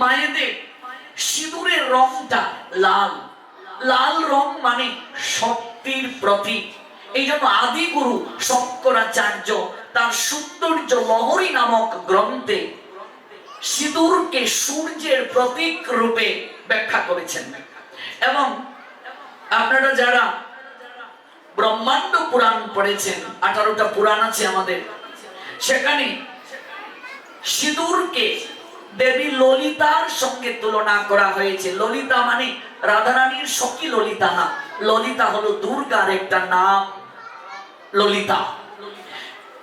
মায়েদের সিঁদুরের রংটা লাল। লাল রং মানে শক্তির প্রতীক। এই জন্য আদিগুরু শঙ্করাচার্য তার সৌন্দর্য লহরী নামক গ্রন্থে সিঁদুরকে সূর্যের প্রতীক রূপে ব্যাখ্যা করেছেন। এবং আপনারা যারা ব্রহ্মাণ্ড পুরাণ পড়েছেন, আঠারোটা পুরাণ আছে আমাদের, সেখানে সিঁদুরকে দেবী ললিতার সঙ্গে তুলনা করা হয়েছে। ললিতা মানে রাধারানীর সখী ললিতা না। ললিতা হলো দুর্গার একটা নাম, ললিতা।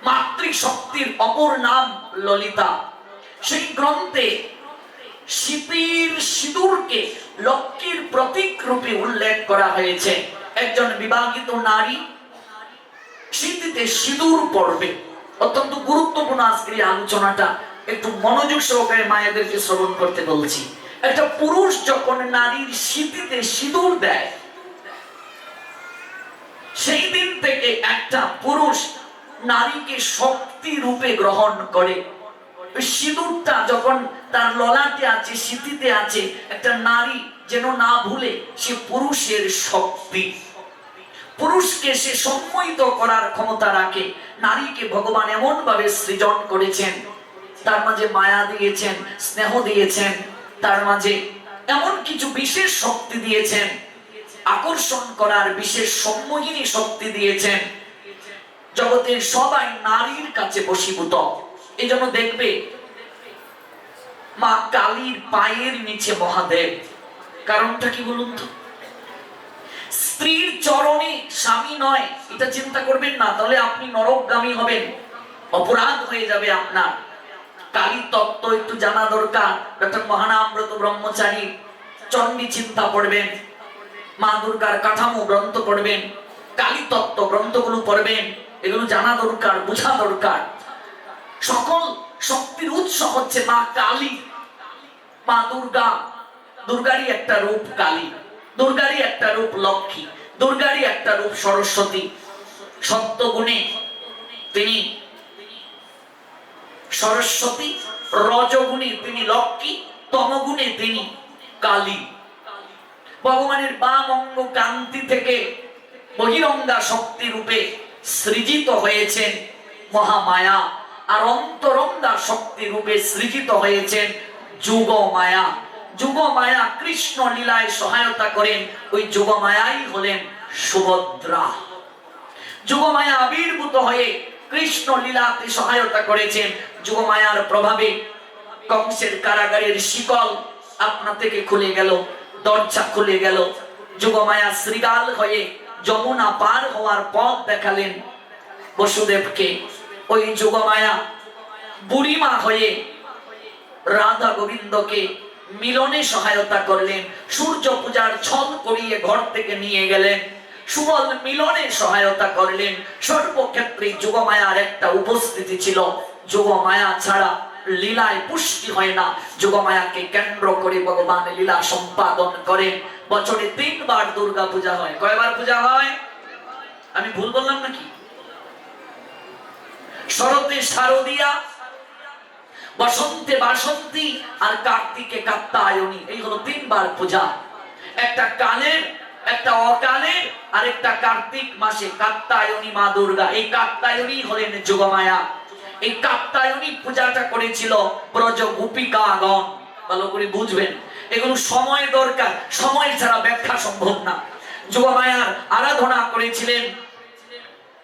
মাতৃশক্তির অপর নাম ললিতা। সেই গ্রন্থে শীতির সিঁদুরকে লক্ষ্মীর প্রতীক রূপে উল্লেখ করা হয়েছে। একজন বিবাহিত নারী শীতিতে সিঁদুর পড়বে অত্যন্ত গুরুত্বপূর্ণ আজকের আলোচনাটা। একটু মনোযোগ সহকারে মায়েদেরকে শ্রবণ করতে বলছি। একটা পুরুষ যখন নারীর শীতিতে সিঁদুর দেয়, সেই দিন থেকে একটা পুরুষ নারীকে শক্তি রূপে গ্রহণ করে। সিঁদুরটা যখন তার ললাটে আছে স্মৃতিতে আছে, একটা নারী যেন না ভুলে সে পুরুষের শক্তি। পুরুষকে সে সম্মোহিত করার ক্ষমতা রাখে। নারীকে ভগবান এমন ভাবে সৃজন করেছেন তার মাঝে মায়া দিয়েছেন, স্নেহ দিয়েছেন, তার মাঝে এমন কিছু বিশেষ শক্তি দিয়েছেন, আকর্ষণ করার বিশেষ সম্মোহিনী শক্তি দিয়েছেন। জগতের সবাই নারীর কাছে বসীভূত এই জন্য দেখবে, মা কালীর পায়ের নিচে মহাদেব। কারণটা কি বলুন তো? স্ত্রীর চরণে স্বামী নয়, এটা চিন্তা করবেন না, তাহলে আপনি নরকগামী হবেন। অপরাধ হয়ে যাবে আপনার। কালী তত্ত্ব একটু জানা দরকার। ডক্টর মহানামব্রত ব্রহ্মচারী চণ্ডী চিন্তা পড়বেন, মা দুর্গার কাঠামো গ্রন্থ পড়বেন, কালী তত্ত্ব গ্রন্থগুলো পড়বেন, এগুলো জানা দরকার, বোঝা দরকার। সকল শক্তির উৎস হচ্ছে মা কালী। মা দুর্গা, দুর্গারই একটা রূপ কালী, দুর্গারই একটা রূপ লক্ষ্মী, দুর্গারই একটা রূপ সরস্বতী। সত্য গুণে তিনি সরস্বতী রজগুণে তিনি লক্ষ্মী তমগুণে তিনি কালী। ভগবানের বাম অঙ্গ কান্তি থেকে বহিরঙ্গা শক্তি রূপে সৃজিত হয়েছেন মহামায়া, আর অন্তরঙ্গা শক্তি রূপে সৃজিত হয়েছেন যুগ মায়া যুগ মায়া কৃষ্ণ লীলায় সহায়তা করেন, ওই যুগ মায়াই হলেন সুভদ্রা। যুগমায়া আবির্ভূত হয়ে কৃষ্ণ লীলাতে সহায়তা করেছেন যুগমায়ার প্রভাবে। কংসের কারাগারের শিকল আপনা থেকে খুলে গেল, দরজা খুলে গেল। যুগমায়া শ্রীগাল হয়ে যমুনা পার হওয়ার পথ দেখালেন বসুদেবকে। ওই যুগমায়া বুড়িমা হয়ে রাধা গোবিন্দকে মিলনে সহায়তা করলেন। সূর্য পূজার ছল করিয়ে ঘর থেকে নিয়ে গেলেন। সুবল মিলনে সহায়তা করলেন। সর্বক্ষেত্রে যুগমায়ার একটা উপস্থিতি ছিল। যুগমায়া ছাড়া লীলায় পুষ্টি হয় না। যুগমায়াকে কেন্দ্র করে ভগবান লীলা সম্পাদন করেন। বছরে তিনবার দুর্গা পূজা হয়। কয়বার পূজা হয়? আমি ভুল বললাম নাকি? শরতে শারদিয়া, বসন্তে বাসন্তী আর কার্তিকে কাত্তায়নী। এই হলো তিনবার পূজা। একটা কালের একটা অকালের আর একটা কার্তিক মাসে কাত্তায়নী মা দুর্গা। এই কাত্তায়নী হলেন যোগমায়া। এই কাত্তায়নী পূজাটা করেছিল ব্রজ গোপিকাগণ। ভালো করে বুঝবেন, এগুলো সময় দরকার, সময় ছাড়া ব্যাখ্যা সম্ভব না। যোগমায়ার আরাধনা করেছিলেন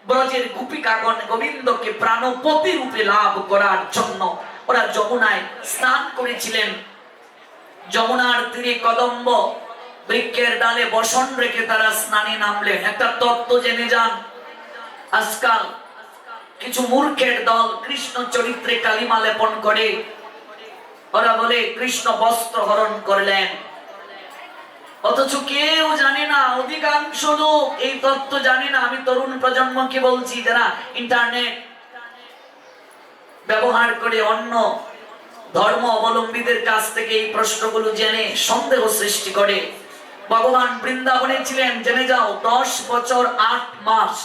ব্রজের গোপিকাগণ গোবিন্দকে প্রাণপতি রূপে লাভ করার জন্য। ওরা যমুনায় স্নান করেছিলেন। যমুনার তীরে কদম্ব বৃক্ষের ডালে বসন রেখে তারা স্নানে নামলেন। একটা তত্ত্ব জেনে যান। আজকাল কিছু মূর্খের দল কৃষ্ণ চরিত্রে কালিমা লেপন করে। ওরা বলে, কৃষ্ণ বস্ত্র হরণ করলেন। অথচ কেউ জানে না, অধিকাংশ লোক এই তত্ত্ব জানে না। আমি তরুণ প্রজন্মকে বলছি, যারা ইন্টারনেট ব্যবহার করে অন্য ধর্ম অবলম্বীদের কাছ থেকে এই প্রশ্নগুলো জেনে সন্দেহ সৃষ্টি করে। ভগবান বৃন্দাবনে ছিলেন, জেনে যাও, দশ বছর আট মাস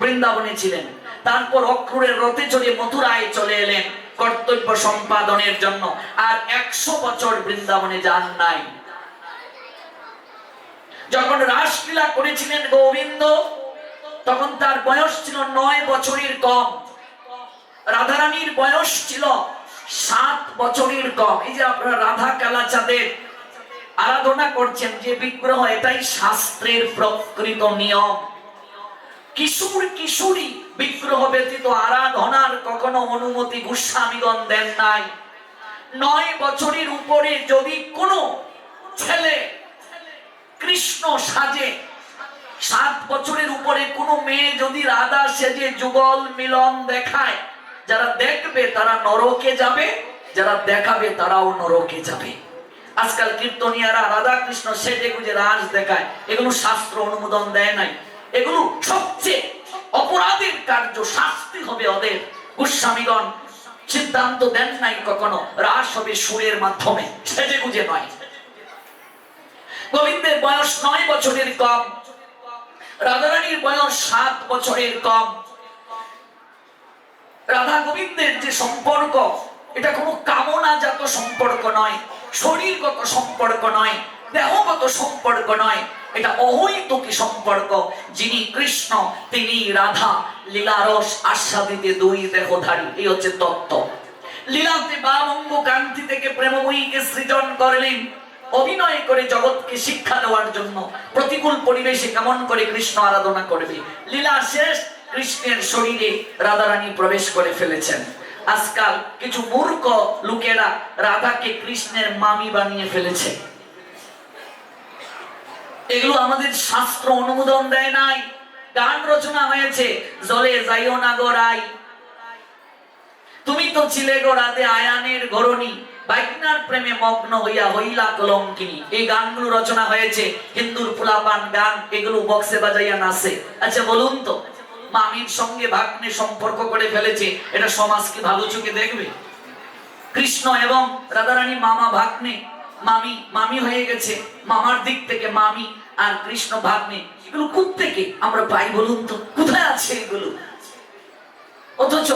বৃন্দাবনে ছিলেন। তারপর অক্রুরের রথে চড়ে মথুরায় চলে এলেন কর্তব্য সম্পাদনের জন্য। আর একশো বছর বৃন্দাবনে যান নাই। যখন রাসলীলা করেছিলেন গোবিন্দ, তখন তার বয়স ছিল নয় বছরের কম। রাধারানীর বয়স ছিল সাত বছরের কম। এই যে আপনারা রাধা কালাচাঁদের আরাধনা করছেন যে বিগ্রহ এটাই শাস্ত্রের প্রকৃত নিয়ম। কিশোর কিশোরী বিগ্রহ ব্যতীত আরাধনার কখনো অনুমতি গোস্বামীগণ দেন নাই। নয় বছরের উপরে যদি কোনো ছেলে কৃষ্ণ সাজে, সাত বছরের উপরে কোনো মেয়ে যদি রাধা সেজে যুগল মিলন দেখায়, যারা দেখবে তারা নরকে যাবে, যারা দেখাবে তারাও নরকে যাবে। আজকাল কীর্তনিয়ারা রাধা কৃষ্ণ সেজে গুজে রাজ দেখায়। এগুলো শাস্ত্র অনুমোদন দেয় নাই। এগুলো সবচেয়ে অপরাধের কার্য, শাস্তি হবে ওদের। গোস্বামীগণ, সিদ্ধান্ত দেন নাই কখনো, রাস হবে সুরের মাধ্যমে, সেজে গুজে নয়। গোবিন্দের বয়স নয় বছরের কম, রাধারানীর বয়স সাত বছরের কম। রাধা গোবিন্দের যে সম্পর্ক, এটা কোনো কামনাজাত সম্পর্ক নয়। শরীরগত সম্পর্ক নয়, দেহগত সম্পর্ক নয়, এটা অহৈতুকী সম্পর্ক। যিনি কৃষ্ণ, তিনি রাধা, লীলারস আস্বাদিতে দুই দেহধারী, এই হচ্ছে তত্ত্ব। লীলাতে বামঙ্গ কান্তি থেকে প্রেমময়ীকে সৃজন করলেন। অভিনয় করে জগৎকে শিক্ষা দেওয়ার জন্য প্রতিকূল পরিবেশে কেমন করে কৃষ্ণ আরাধনা করবে? লীলা শেষ, কৃষ্ণের শরীরে রাধারানী প্রবেশ করে ফেলেছেন। আজকাল কিছু মূর্খ লোকেরা রাধাকে কৃষ্ণের মামি বানিয়ে ফেলেছে। এগুলো আমাদের শাস্ত্র অনুমোদন দেয় নাই, গান রচনা হয়েছে, জলে যাইও না গো রাই। তুমি তো ছিলে গো রাতে আয়ানের গরণী বাইকনার প্রেমে মগ্ন হইয়া হইলা কলঙ্কিনী। এই গানগুলো রচনা হয়েছে, হিন্দুর ফুলাপান গান, এগুলো বক্সে বাজাইয়া নাচে। আচ্ছা বলুন তো মামির সঙ্গে ভাগ্নে সম্পর্ক করে ফেলেছে, এটা সমাজ কি ভালো চোখে দেখবে। কৃষ্ণ এবং রাধারানী মামা ভাগ্নে, মামি মামি হয়ে গেছে, মামার দিক থেকে মামি আর কৃষ্ণ ভাগ্নে। এগুলো থেকে আমরা পাই বলুন তো? কোথায় আছে এগুলো? অথচ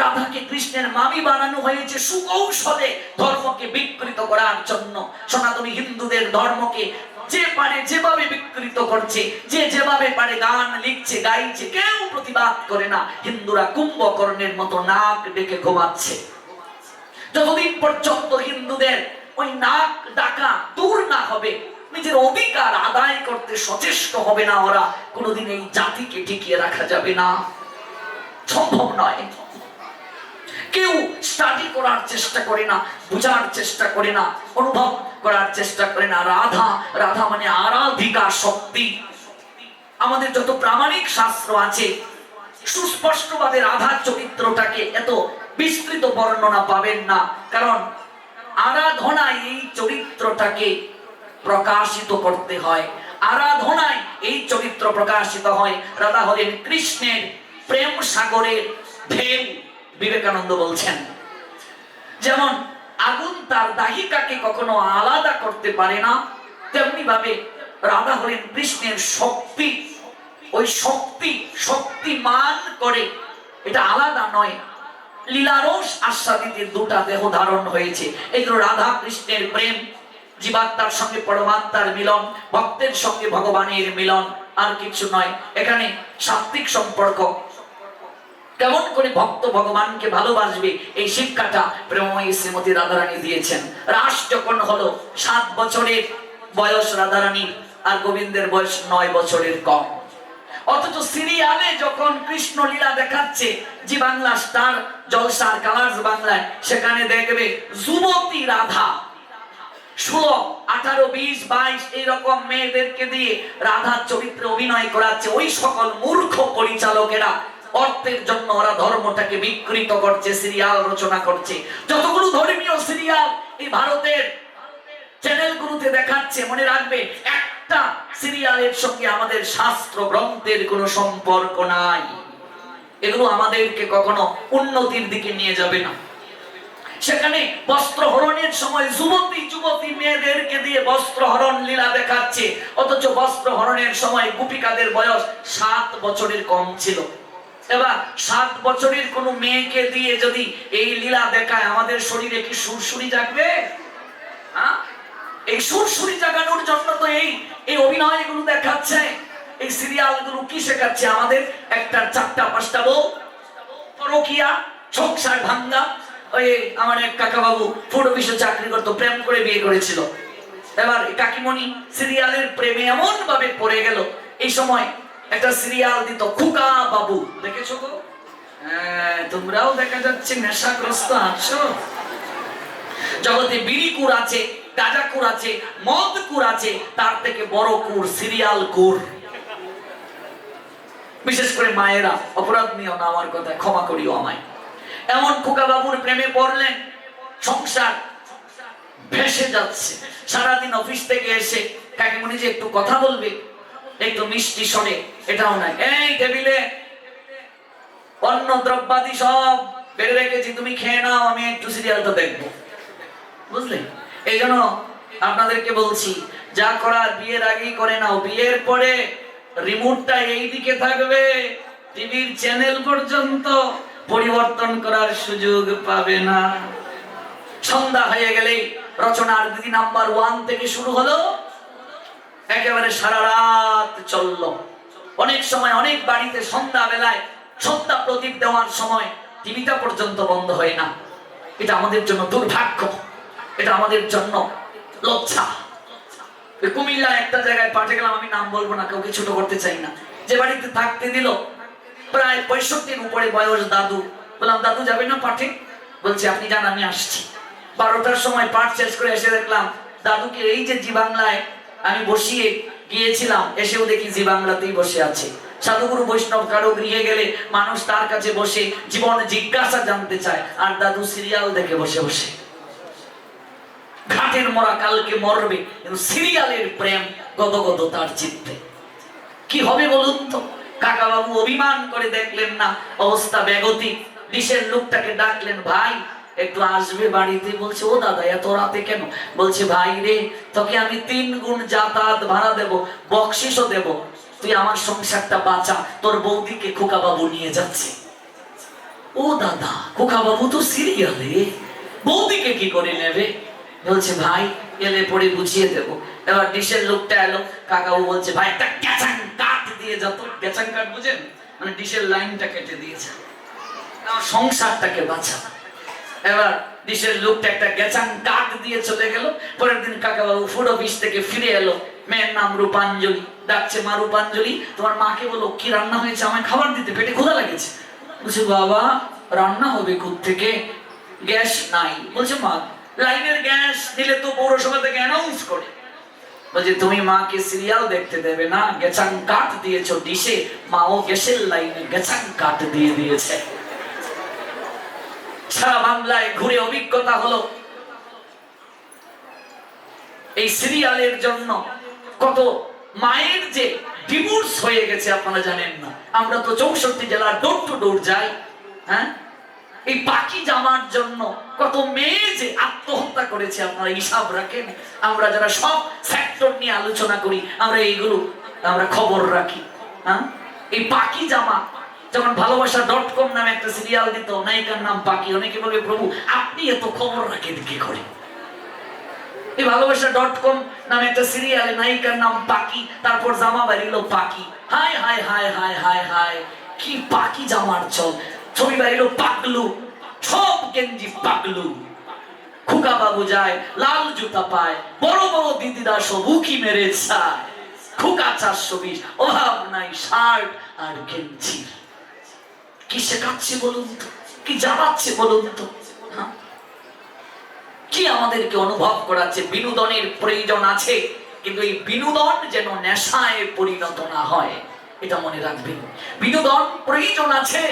রাধাকে কৃষ্ণের মামি বানানো হয়েছে সুকৌশলে ধর্মকে বিকৃত করার জন্য। সনাতনী হিন্দুদের ধর্মকে যে পারে যেভাবে বিকৃত করছে, যে যেভাবে পারে গান লিখছে, গাইছে, কেউ প্রতিবাদ করে না। হিন্দুরা কুম্ভকর্ণের মতো নাক ডেকে ঘুমাচ্ছে। যতদিন পর্যন্ত হিন্দুদের ওই নাক ডাকা দূর না হবে, নিজের অধিকার আদায় করতে সচেষ্ট হবে না ওরা, কোনোদিন এই জাতিকে টিকিয়ে রাখা যাবে না। সম্ভব নয়। কেউ স্টাডি করার চেষ্টা করে না, বোঝার চেষ্টা করে না। অনুভব করার চেষ্টা করে না রাধা রাধা মানে আরাধিকা শক্তি। আমাদের যত প্রামাণিক শাস্ত্র আছে, সুস্পষ্টভাবে রাধার চরিত্রটাকে এত বিস্তৃত বর্ণনা পাবেন না। কারণ আরাধনায় এই চরিত্রটাকে প্রকাশিত করতে হয়। আরাধনায় এই চরিত্র প্রকাশিত হয়। রাধা হলেন কৃষ্ণের প্রেম সাগরের ঢেউ বিবেকানন্দ বলছেন, যেমন আগুন তার দাহিকাকে কখনো আলাদা করতে পারে না। তেমনি ভাবে রাধা হলেন কৃষ্ণের শক্তি, ওই শক্তি, শক্তিমান করে এটা আলাদা নয়। লীলারস আস্বাদিতে দুটা দেহ ধারণ হয়েছে। এই জন্য রাধা কৃষ্ণের প্রেম, জীবাত্মার সঙ্গে পরমাত্মার মিলন, ভক্তের সঙ্গে ভগবানের মিলন, আর কিছু নয়। এখানে সাত্বিক সম্পর্ক কেমন করে ভক্ত ভগবানকে ভালোবাসবে এই শিক্ষাটা প্রেমময়ী শ্রীমতী রাধারানী দিয়েছেন। রাস যখন হলো, সাত বছরের বয়স রাধারানীর আর গোবিন্দের বয়স নয় বছরের কম। অথচ সিরিয়ালে যখন কৃষ্ণ লীলা দেখাচ্ছে, জি বাংলা স্টার জলসার কালার্স বাংলায়, সেখানে দেখবে যুবতী রাধা। ষোলো, আঠারো, বিশ, বাইশ, এইরকম মেয়েদেরকে দিয়ে রাধার চরিত্রে অভিনয় করাচ্ছে ওই সকল মূর্খ পরিচালকেরা। অর্থের জন্য ওরা ধর্মটাকে বিকৃত করছে সিরিয়াল রচনা করছে। যতগুলো ধর্মীয় সিরিয়াল এই ভারতের চ্যানেলগুলোতে দেখাচ্ছে, মনে রাখবে, একটা সিরিয়ালের সঙ্গে আমাদের শাস্ত্র গ্রন্থের কোনো সম্পর্ক নাই। এগুলো আমাদেরকে কখনো উন্নতির দিকে নিয়ে যাবে না। সেখানে বস্ত্র হরণের সময় যুবতী যুবতী মেয়েদেরকে দিয়ে বস্ত্র হরণ লীলা দেখাচ্ছে। অথচ বস্ত্র হরণের সময় গোপিকাদের বয়স সাত বছরের কম ছিল। এবার সাত বছরের কোনো মেয়েকে দিয়ে যদি এই লীলা দেখায়, আমাদের শরীরে কি সুরসুরি জাগবে? হ্যাঁ? এই সুরসুরি জাগানোর জন্য তো এই এই অভিনয়গুলো দেখাচ্ছে, এই সিরিয়ালগুলো কি শেখাচ্ছে? আমাদের একটা চারটা পাঁচটা বউ, পরকিয়া, সংসার ভাঙ্গা, ওই আমার এক কাকা বাবু ফুড অফিসে চাকরি করতো, প্রেম করে বিয়ে করেছিল। এবার কাকিমণি সিরিয়ালের প্রেমে এমন ভাবে পড়ে গেল, এই সময় একটা সিরিয়াল দিত খুকা বাবু। দেখেছ গো হ্যাঁ, তোমরাও দেখা যাচ্ছে নেশাগ্রস্ত আছো। জগতে বিড়ি কুর আছে গাঁজা কুর আছে মদ কুর আছে তার থেকে বড় কুর সিরিয়াল কুর। বিশেষ করে মায়েরা অপরাধ নিও না আমার কথা ক্ষমা করিও আমায়। এমন খোকা বাবুর প্রেমে পড়লেন সংসার ভেসে যাচ্ছে। সারাদিন অফিস থেকে এসে কাকিমণি যে একটু কথা বলবে একটু মিষ্টি শোনে, এটাও নাই। এই টেবিলে অন্ন, দ্রব্যাদি সব বেড়ে রেখেছি, তুমি খেয়ে নাও, আমি একটু সিরিয়ালটা দেখব। বুঝলে? এই জন্য আপনাদেরকে বলছি, যা করার বিয়ের আগেই করে নাও। বিয়ের পরে রিমোটটা এই দিকে থাকবে, টিভির চ্যানেল পর্যন্ত পরিবর্তন করার সুযোগ পাবে না। সন্ধ্যা হয়ে গেলেই রচনার দিদি নাম্বার ওয়ান থেকে শুরু হলো। একেবারে সারা রাত চলল। অনেক সময়, অনেক বাড়িতে সন্ধ্যা বেলায় সন্ধ্যা প্রদীপ দেওয়ার সময় টিভিটা পর্যন্ত বন্ধ হয় না। এটা আমাদের জন্য দুর্ভাগ্য। এটা আমাদের জন্য লজ্জা। কুমিল্লা একটা জায়গায় পাঠে গেলাম, আমি নাম বলব না, কাউকে ছোট করতে চাই না। যে বাড়িতে থাকতে দিল, প্রায় পঁয়ষট্টির উপরে বয়স দাদু। বললাম, দাদু যাবে না পাঠে? বলছে, আপনি যান, আমি আসছি। বারোটার সময় পাঠ শেষ করে এসে দেখলাম, দাদুকে এই যে জি বাংলায় আমি বসিয়ে গিয়েছিলাম, এসেও দেখি জি বাংলাতেই বসে আছে। সাধুগুরু বৈষ্ণব কারও গৃহে গেলে মানুষ তার কাছে বসে জীবন জিজ্ঞাসা জানতে চায়, আর দাদু সিরিয়াল দেখে বসে বসে। ঘাটের মরা কালকে মরবে সিরিয়ালের প্রেম গত গত তার চিত্তে। কি হবে বলুন তো? কাকা বাবু অভিমান করে দেখলেন না, অবস্থা বেগতিক। ডিশের লোকটাকে ডাকলেন, ভাই একটু আসবে বাড়িতে বলছে, ও দাদা, এত রাতে কেন? বলছে, ভাই রে, তোকে আমি তিন গুণ যাতায়াত ভাড়া দেব, বকশিসও দেব। তুই আমার সংসারটা বাঁচা, তোর বৌদিকে খোকা বাবু নিয়ে যাচ্ছে। ও দাদা খোকা বাবু তো সিরিয়ালে বৌদিকে কি করে নেবে? বলছে, ভাই, এলে পরে বুঝিয়ে দেব। এবার ডিশের লোকটা এলো, কাকাবু বলছে, ভাই, একটা ক্যাচাং কাট দিয়ে যত ক্যাচাং কাট বুঝেন? মানে ডিশের লাইনটা কেটে দিয়েছে। সংসারটাকে বাঁচা। এবার ডিশের লোকটা একটা গেচাং কাট দিয়ে চলে গেল। পরের দিন কাকাবাবু ফুড অফিস থেকে ফিরে এলো। মেয়ের নাম রূপাঞ্জলি। ডাকছে, মা রূপাঞ্জলি, তোমার মাকে বলো, কি রান্না হয়েছে? আমায় খাবার দিতে পেটে ক্ষুধা লেগেছে। বলছে, বাবা, রান্না হবে কোথ থেকে গ্যাস নাই। বলছে, মা, লাইনের গ্যাস দিলে তো পৌরসভা থেকে অ্যানাউন্স করে। বলছে, তুমি মাকে সিরিয়াল দেখতে দেবে না। গেচাং কাঠ দিয়েছ ডিশে। মাও গ্যাসের লাইনে গেচাং কাঠ দিয়ে দিয়েছে। সারা বাংলায় ঘুরে অভিজ্ঞতা হলো। এই সিরিয়ালের জন্য কত মায়ের যে ডিভোর্স হয়ে গেছে, আপনারা জানেন না। আমরা তো চৌষট্টি জেলার ডোর টু ডোর যাই হ্যাঁ? এই বাকি জামার জন্য কত মেয়ে যে আত্মহত্যা করেছে, আপনারা হিসাব রাখেন। আমরা যারা সব সেক্টর নিয়ে আলোচনা করি, আমরা এইগুলো, আমরা খবর রাখি হ্যাঁ? এই পাকি জামা যখন ভালোবাসা ডট কম নামে একটা সিরিয়াল দিত, নায়িকার নাম পাকি অনেকে বলবে প্রভু, আপনি এত খবর রাখেন কি করে? এই ভালোবাসা ডট কম নামে একটা সিরিয়ালে, নায়িকার নাম পাকি তারপর জামা বাড়িলো পাকি হায় হায় হায় হায় হায় হায়, কি পাকি জামার চল। ছবি বাড়িলো পাকলু সব গেঞ্জি পাকলু খুকা বাবু যায়, লাল জুতা পায়, বড় বড় দিদিরা সব উকি মেরে চায়। খুকা চারশো বিশ, অভাব নাই, শার্ট আর গেঞ্জি। কি শেখাচ্ছে বলুন তো? কি জানাচ্ছে বলুন তো? হ্যাঁ? কি আমাদেরকে অনুভব করাচ্ছে? বিনোদনের প্রয়োজন আছে, কিন্তু এই বিনোদন যেন নেশায় পরিণত না হয়, এটা মনে রাখবেন। বিনোদন প্রয়োজন আছে,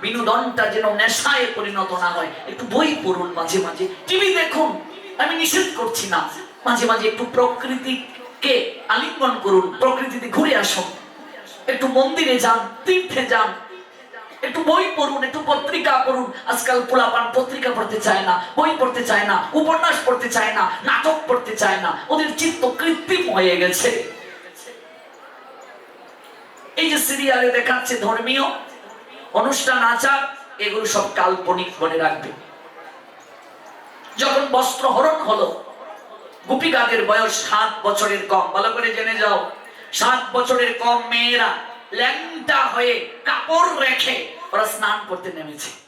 বিনোদনটা যেন নেশায় পরিণত না হয়। একটু বই পড়ুন মাঝে মাঝে। টিভি দেখুন, আমি নিষেধ করছি না। মাঝে মাঝে একটু প্রকৃতিকে আলিঙ্গন করুন, প্রকৃতিতে ঘুরে আসুন। একটু মন্দিরে যান, তীর্থে যান একটু বই পড়ুন, একটু পত্রিকা পড়ুন। আজকাল পোলাপান পত্রিকা পড়তে চায় না, বই পড়তে চায় না, উপন্যাস পড়তে চায় না, নাটক পড়তে চায় না। ওদের চিত্ত কৃত্রিম হয়ে গেছে। এই যে সিরিয়ালে দেখাচ্ছে ধর্মীয় অনুষ্ঠান, আচার, এগুলো সব কাল্পনিক মনে রাখবে। যখন বস্ত্র হরণ হলো গোপিকাদের বয়স সাত বছরের কম। ভালো করে জেনে যাও, সাত বছরের কম মেয়েরা ল্যাংটা হয়ে কাপড় রেখে ওরা স্নান করতে নেমেছে।